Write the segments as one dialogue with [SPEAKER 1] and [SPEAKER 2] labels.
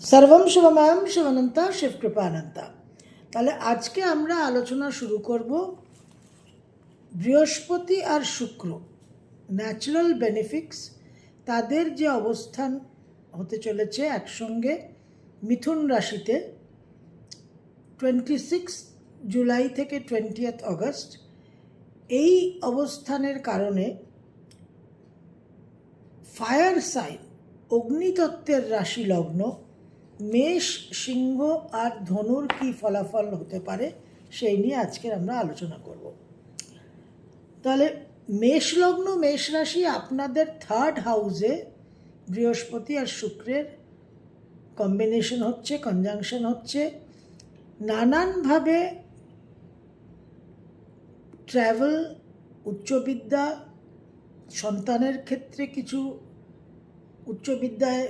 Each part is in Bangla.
[SPEAKER 1] সর্বম শিবময়ম শিবানন্তা শিব কৃপানন্তা তাহলে আজকে আমরা আলোচনা শুরু করব বৃহস্পতি আর শুক্র ন্যাচারাল বেনিফিক্স তাদের যে অবস্থান হতে চলেছে একসঙ্গে মিথুন রাশিতে টোয়েন্টি সিক্স জুলাই থেকে টোয়েন্টিয়েথ অগস্ট এই অবস্থানের কারণে ফায়ার সাইন অগ্নিতত্ত্বের রাশি লগ্ন মেষ, সিংহ আর ধনুর কি ফলাফল হতে পারে, সেই নিয়ে আজকে আমরা আলোচনা করব। তাহলে মেষ লগ্ন, মেষ রাশি আপনাদের থার্ড হাউসে বৃহস্পতি আর শুক্রের কম্বিনেশন হচ্ছে কনজাংশন হচ্ছে। নানানভাবে ট্র্যাভেল উচ্চবিদ্যা, সন্তানের ক্ষেত্রে কিছু উচ্চ বিদ্যায়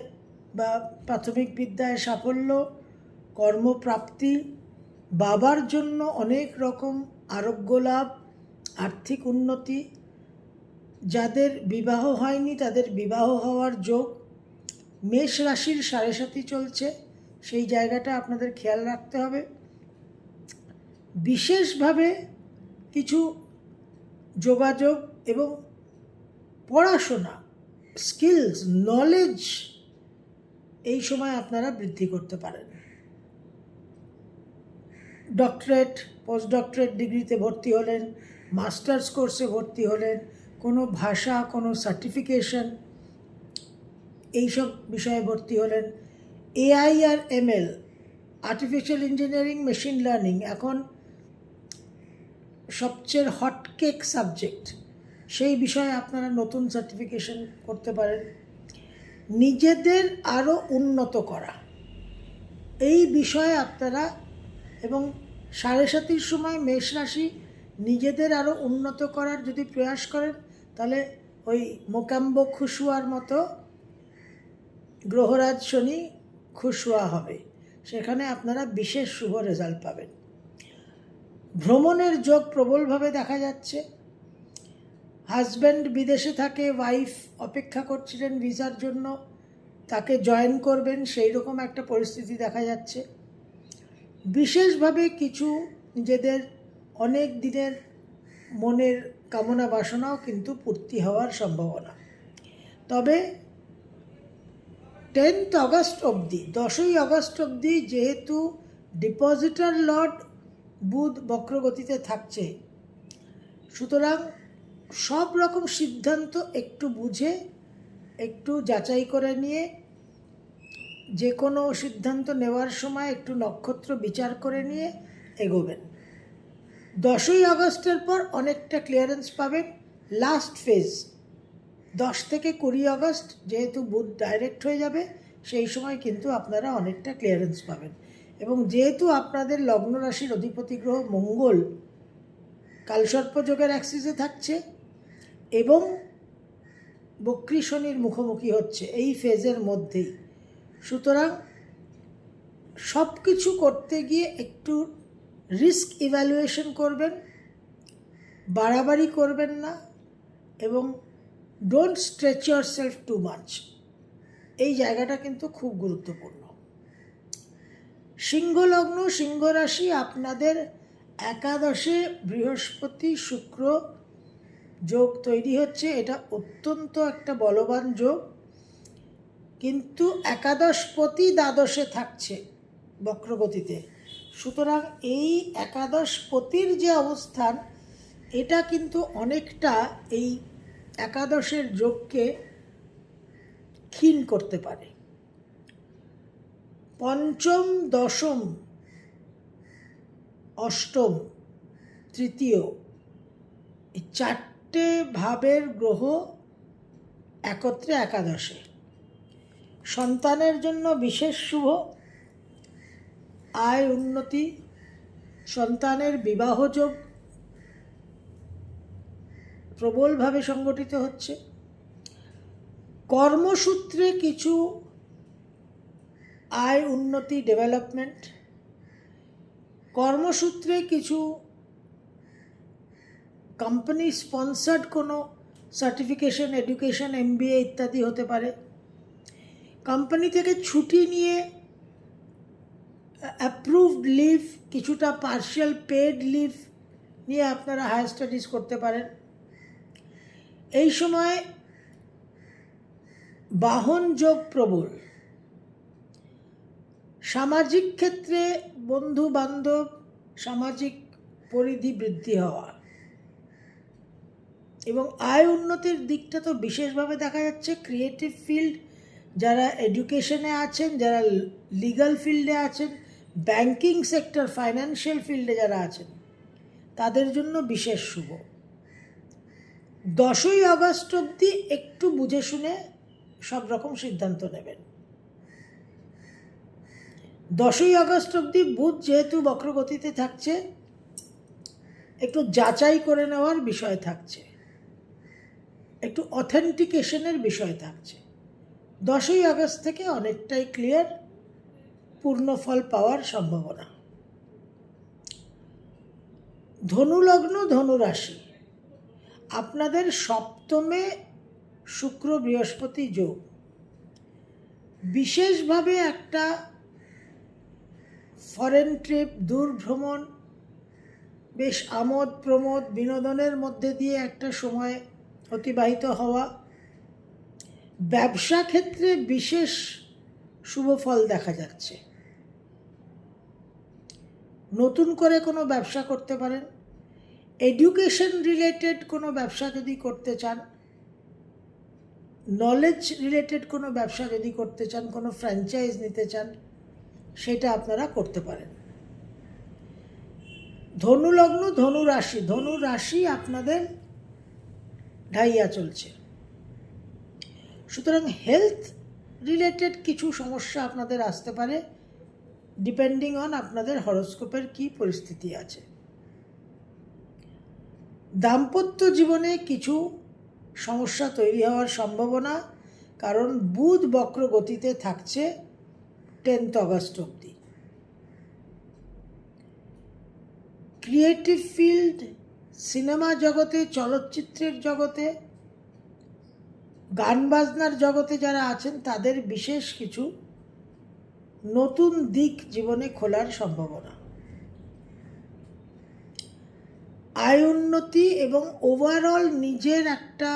[SPEAKER 1] বা প্রাথমিক বিদ্যায় সাফল্য, কর্মপ্রাপ্তি, বাবার জন্য অনেক রকম আরোগ্য লাভ, আর্থিক উন্নতি। যাদের বিবাহ হয়নি, তাদের বিবাহ হওয়ার যোগ মেষ রাশির সাড়ে সাথী চলছে। সেই জায়গাটা আপনাদের খেয়াল রাখতে হবে। বিশেষভাবে কিছু যোগাযোগ এবং পড়াশোনা স্কিলস নলেজ এই সময় আপনারা বৃদ্ধি করতে পারেন। ডক্টরেট পোস্ট ডক্টরেট ডিগ্রিতে ভর্তি হলেন, মাস্টার্স কোর্সে ভর্তি হলেন, কোনো ভাষা, কোনো সার্টিফিকেশন এইসব বিষয়ে ভর্তি হলেন। এআই আর ML, artificial engineering, machine learning, এখন সবচেয়ে হটকেক সাবজেক্ট। সেই বিষয়ে আপনারা নতুন সার্টিফিকেশন করতে পারেন। নিজেদের আরও উন্নত করা। এই বিষয়ে আপনারা এবং সাড়ে সাতির সময় মেষ রাশি নিজেদের আরও উন্নত করার যদি প্রয়াস করেন, তাহলে ওই মোকাম্ব খুশুয়ার মতো গ্রহরাজ শনি খুশুয়া হবে। সেখানে আপনারা বিশেষ শুভ রেজাল্ট পাবেন। ভ্রমণের যোগ প্রবলভাবে দেখা যাচ্ছে। হাজব্যান্ড বিদেশে থাকে ওয়াইফ অপেক্ষা করছিলেন ভিসার জন্য, তাকে জয়েন করবেন সেই রকম একটা পরিস্থিতি দেখা যাচ্ছে। বিশেষভাবে কিছু নিজেদের অনেক দিনের মনের কামনা বাসনাও কিন্তু পূর্তি হওয়ার সম্ভাবনা। তবে টেন্থ আগস্ট অবধি, দশই আগস্ট অবধি যেহেতু ডিপোজিটার লর্ড বুধ বক্রগতিতে থাকছে, সুতরাং সব রকম সিদ্ধান্ত একটু বুঝে, একটু যাচাই করে নিয়ে যে কোনো সিদ্ধান্ত নেওয়ার সময় একটু নক্ষত্র বিচার করে নিয়ে এগোবেন। দশই আগস্টের পর অনেকটা ক্লিয়ারেন্স পাবেন। লাস্ট ফেজ দশ থেকে কুড়ি আগস্ট যেহেতু বুধ ডাইরেক্ট হয়ে যাবে, সেই সময় কিন্তু আপনারা অনেকটা ক্লিয়ারেন্স পাবেন। এবং যেহেতু আপনাদের লগ্ন রাশির অধিপতি গ্রহ মঙ্গল কালসর্পযোগের অ্যাক্সিসে থাকছে এবং বক্রী শনির মুখোমুখি হচ্ছে এই ফেজের মধ্যেই। সুতরাং সব কিছু করতে গিয়ে একটু রিস্ক ইভ্যালুয়েশন করবেন, বাড়াবাড়ি করবেন না এবং don't stretch yourself too much. এই জায়গাটা কিন্তু খুব গুরুত্বপূর্ণ। সিংহলগ্ন সিংহ রাশি আপনাদের একাদশে বৃহস্পতি শুক্র যোগ তৈরি হচ্ছে, এটা অত্যন্ত একটা বলবান যোগ। কিন্তু একাদশপতি দ্বাদশে থাকছে বক্রগতিতে। সুতরাং এই একাদশপতির যে অবস্থান, এটা কিন্তু অনেকটা এই একাদশের যোগকে ক্ষীণ করতে পারে। পঞ্চম, দশম, অষ্টম, তৃতীয়, এই চারটে ভাবের গ্রহ একত্রে একাদশে। সন্তানের জন্য বিশেষ শুভ, আয় উন্নতি, সন্তানের বিবাহযোগ প্রবলভাবে সংগঠিত হচ্ছে। কর্মসূত্রে কিছু আয় উন্নতি ডেভেলপমেন্ট কর্মসূত্রে কিছু কোম্পানি স্পন্সার্ড কোনো সার্টিফিকেশন এডুকেশন এমবিএ ইত্যাদি হতে পারে। কোম্পানি থেকে ছুটি নিয়ে অ্যাপ্রুভড লিভ কিছুটা পার্শিয়াল পেড লিভ নিয়ে আপনারা হায়ার স্টাডিজ করতে পারেন। এই সময় বাহন যোগ প্রবল। সামাজিক ক্ষেত্রে বন্ধু বান্ধব সামাজিক পরিধি বৃদ্ধি হওয়া। এবং আয় উন্নতির দিকটা তো বিশেষভাবে দেখা যাচ্ছে। ক্রিয়েটিভ ফিল্ড যারা এডুকেশনে আছেন, যারা লিগাল ফিল্ডে আছেন ব্যাংকিং সেক্টর ফাইন্যান্সিয়াল ফিল্ডে যারা আছেন, তাদের জন্য বিশেষ শুভ। দশই আগস্ট অবধি একটু বুঝে শুনে সব রকম সিদ্ধান্ত নেবেন। দশই আগস্ট অবধি বুধ যেহেতু বক্রগতিতে থাকছে, একটু যাচাই করে নেওয়ার বিষয় থাকছে। একটু অথেন্টিকেশনের বিষয় থাকছে। দশই আগস্ট থেকে অনেকটাই ক্লিয়ার পূর্ণ ফল পাওয়ার সম্ভাবনা। ধনুলগ্ন ধনুরাশি, আপনাদের সপ্তমে শুক্র বৃহস্পতি যোগ। বিশেষভাবে একটা ফরেন ট্রিপ দূর ভ্রমণ বেশ আমোদ প্রমোদ বিনোদনের মধ্যে দিয়ে একটা সময় অতিবাহিত হওয়া। ব্যবসা ক্ষেত্রে বিশেষ শুভ ফল দেখা যাচ্ছে। নতুন করে কোনো ব্যবসা করতে পারেন। এডুকেশন রিলেটেড কোনো ব্যবসা যদি করতে চান, নলেজ রিলেটেড কোনো ব্যবসা যদি করতে চান, কোনো ফ্র্যাঞ্চাইজ নিতে চান, সেটা আপনারা করতে পারেন। ধনু লগ্ন ধনু রাশি ধনু রাশি আপনাদের ঢাইয়া চলছে। সুতরাং হেলথ রিলেটেড কিছু সমস্যা আপনাদের আসতে পারে ডিপেন্ডিং অন আপনাদের হরস্কোপের কি পরিস্থিতি আছে। দাম্পত্য জীবনে কিছু সমস্যা তৈরি হওয়ার সম্ভাবনা, কারণ বুধ বক্র গতিতে থাকছে টেন্থ অগস্ট অবধি। ক্রিয়েটিভ ফিল্ড সিনেমা জগতে, চলচ্চিত্রের জগতে, গান বাজনার জগতে যারা আছেন, তাদের বিশেষ কিছু নতুন দিক জীবনে খোলার সম্ভাবনা। আয় উন্নতি এবং ওভারঅল নিজের একটা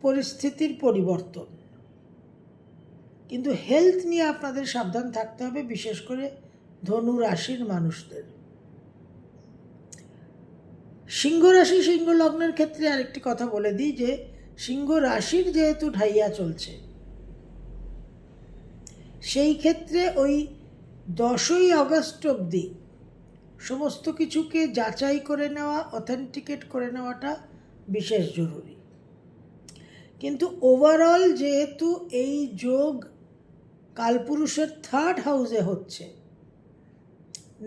[SPEAKER 1] পরিস্থিতির পরিবর্তন। কিন্তু হেলথ নিয়ে আপনাদের সাবধান থাকতে হবে, বিশেষ করে ধনু রাশির মানুষদের। সিংহ রাশি, সিংহ লগ্নের ক্ষেত্রে আরেকটি কথা বলে দিই যে, সিংহ রাশির যেহেতু ঢাইয়া চলছে, সেই ক্ষেত্রে ওই দশই আগস্ট অবধি সমস্ত কিছুকে যাচাই করে নেওয়া, অথেন্টিকেট করে নেওয়াটা বিশেষ জরুরি। কিন্তু ওভারঅল যেহেতু এই যোগ কালপুরুষের থার্ড হাউসে হচ্ছে,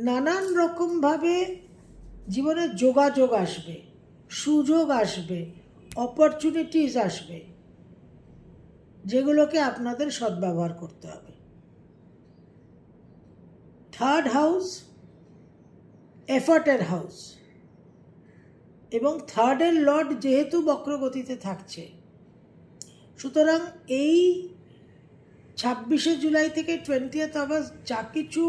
[SPEAKER 1] নানান রকমভাবে জীবনে যোগাযোগ আসবে, সুযোগ আসবে অপরচুনিটিস আসবে, যেগুলোকে আপনাদের সদ্ব্যবহার করতে হবে। থার্ড হাউস এফার্টের হাউস এবং থার্ডের লর্ড যেহেতু বক্রগতিতে থাকছে, সুতরাং এই ছাব্বিশে জুলাই থেকে টোয়েন্টিয়েথ আগস্ট যা কিছু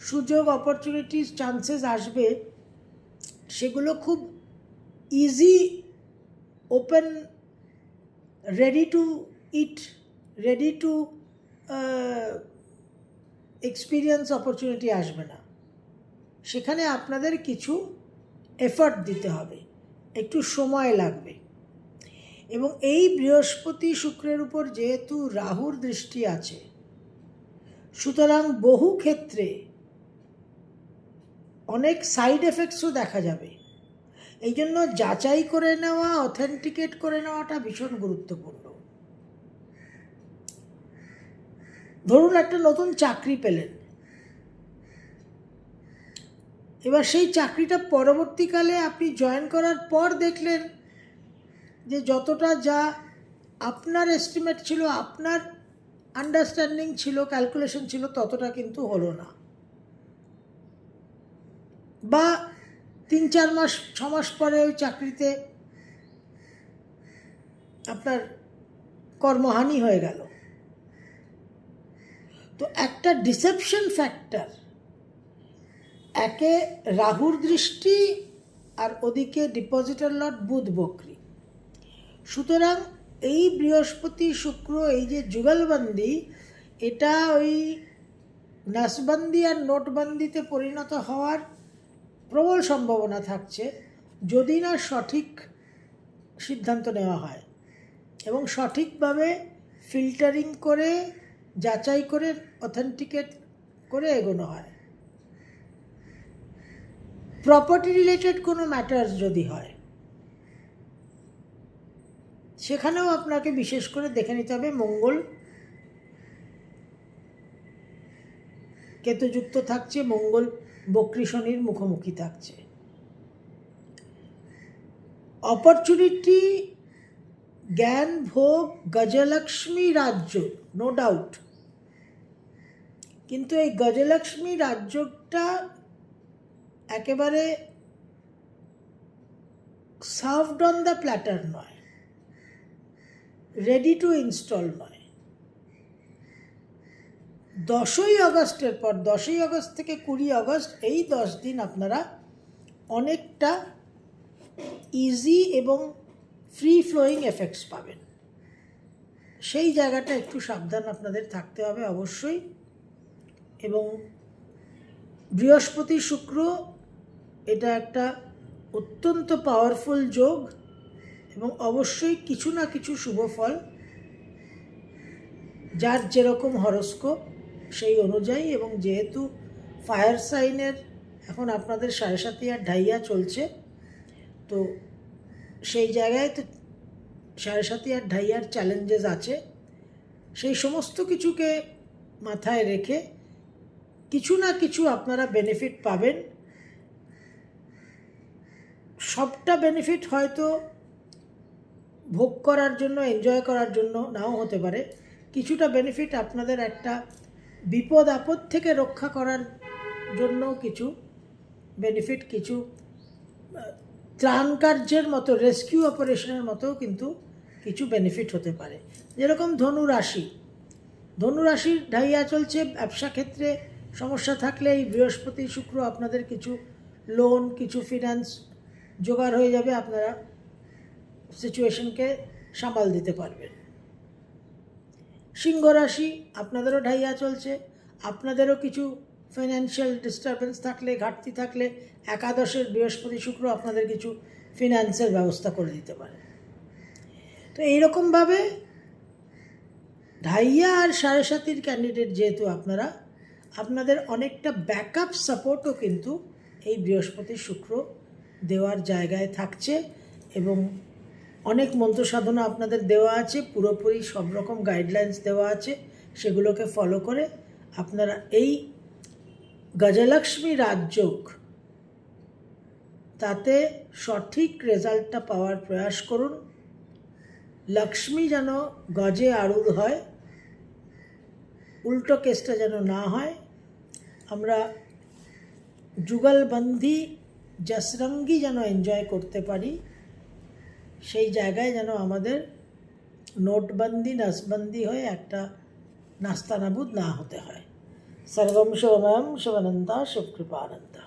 [SPEAKER 1] সুযোগ অপরচুনিটিস চান্সেস আসবে সেগুলো খুব easy open ready to eat ready to experience opportunity আসবে না। সেখানে আপনাদের কিছু এফর্ট দিতে হবে। একটু সময় লাগবে। এবং এই বৃহস্পতি শুক্রের উপর যেহেতু রাহুর দৃষ্টি আছে, সুতরাং বহু ক্ষেত্রে অনেক সাইড এফেক্টসও দেখা যাবে। এই জন্য যাচাই করে নেওয়া অথেন্টিকেট করে নেওয়াটা ভীষণ গুরুত্বপূর্ণ। ধরুন একটা নতুন চাকরি পেলেন। এবার সেই চাকরিটা পরবর্তীকালে আপনি জয়েন করার পর দেখলেন যে যতটা যা আপনার এস্টিমেট ছিল, আপনার আন্ডারস্ট্যান্ডিং ছিল ক্যালকুলেশন ছিল, ততটা কিন্তু হলো না। বা তিন, চার মাস, ছ মাস পরে ওই চাকরিতে আপনার কর্মহানি হয়ে গেল। তো একটা ডিসেপশন ফ্যাক্টর একে রাহুর দৃষ্টি আর ওদিকে ডিপোজিটার লট বুধ বকরি। সুতরাং এই বৃহস্পতি শুক্র, এই যে যুগলবন্দি, এটা ওই নাসবন্দি আর নোটবন্দিতে পরিণত হওয়ার প্রবল সম্ভাবনা থাকছে যদি না সঠিক সিদ্ধান্ত নেওয়া হয় এবং সঠিকভাবে ফিল্টারিং করে, যাচাই করে, অথেন্টিকেট করে এগোনো হয়। প্রপার্টি রিলেটেড কোনো ম্যাটার্স যদি হয়, সেখানেও আপনাকে বিশেষ করে দেখে নিতে হবে মঙ্গল। কেতুযুক্ত থাকছে মঙ্গল বক্রী শনির মুখোমুখি থাকছে। অপরচুনিটি জ্ঞান, ভোগ, গজলক্ষ্মী রাজ্য নো ডাউট কিন্তু এই গজলক্ষ্মী রাজ্যটা একেবারে সার্ভড অন দ্য প্ল্যাটার নয়। রেডি টু ইনস্টল নয়। দশই আগস্টের পর, দশই আগস্ট থেকে কুড়ি আগস্ট, এই দশ দিন আপনারা অনেকটা ইজি এবং ফ্রি ফ্লোয়িং এফেক্টস পাবেন। সেই জায়গাটা একটু সাবধান আপনাদের থাকতে হবে অবশ্যই। এবং বৃহস্পতি শুক্র, এটা একটা অত্যন্ত পাওয়ারফুল যোগ এবং অবশ্যই কিছু না কিছু শুভ ফল, যার যেরকম হরস্কোপ সেই অনুযায়ী এবং যেহেতু ফায়ার সাইনের এখন আপনাদের সাড়ে সাতি আর ঢাইয়া চলছে, তো সেই জায়গায় তো সাড়ে সাতি আর ঢাইয়ার চ্যালেঞ্জেস আছে। সেই সমস্ত কিছুকে মাথায় রেখে কিছু না কিছু আপনারা বেনিফিট পাবেন। সবটা বেনিফিট হয়তো ভোগ করার জন্য এনজয় করার জন্য নাও হতে পারে। কিছুটা বেনিফিট আপনাদের একটা বিপদ আপদ থেকে রক্ষা করার জন্য কিছু বেনিফিট কিছু ত্রাণ কার্যের মতো রেস্কিউ অপারেশনের মতো কিন্তু কিছু বেনিফিট হতে পারে। যেরকম ধনু রাশি। ধনু রাশির ঢাইয়া চলছে, ব্যবসা ক্ষেত্রে সমস্যা থাকলে এই বৃহস্পতি, শুক্র আপনাদের কিছু লোন কিছু ফিনান্স জোগাড় হয়ে যাবে, আপনারা সিচুয়েশনকে সামাল দিতে পারবেন। সিংহ রাশি, আপনাদেরও ঢাইয়া চলছে। আপনাদেরও কিছু ফিনান্সিয়াল ডিস্টারবেন্স থাকলে, ঘাটতি থাকলে, একাদশের বৃহস্পতি শুক্র আপনাদের কিছু ফিনান্সের ব্যবস্থা করে দিতে পারে। তো এইরকমভাবে ঢাইয়া আর সাড়ে সাতির ক্যান্ডিডেট যেহেতু আপনারা, আপনাদের অনেকটা ব্যাকআপ সাপোর্টও কিন্তু এই বৃহস্পতি শুক্র দেওয়ার জায়গায় থাকছে এবং অনেক মন্ত্র সাধনা আপনাদের দেওয়া আছে, পুরোপুরি সব রকম গাইডলাইন্স দেওয়া আছে, সেগুলোকে ফলো করে আপনারা এই গজলক্ষ্মী রাজযোগ, তাতে সঠিক রেজাল্টটা পাওয়ার প্রয়াস করুন। লক্ষ্মী যেন গজে আড়ুর হয়, উল্টো কেসটা যেন না হয়। আমরা যুগলবন্দি জসরঙ্গি যেন এনজয় করতে পারি। সেই জায়গায় যেন আমাদের নোটবন্দি নাসবন্দি হয়ে একটা নাস্তানাবুদ না হতে হয়। সর্বম শিবময়ম শুভনন্দা শিবকৃপানন্দা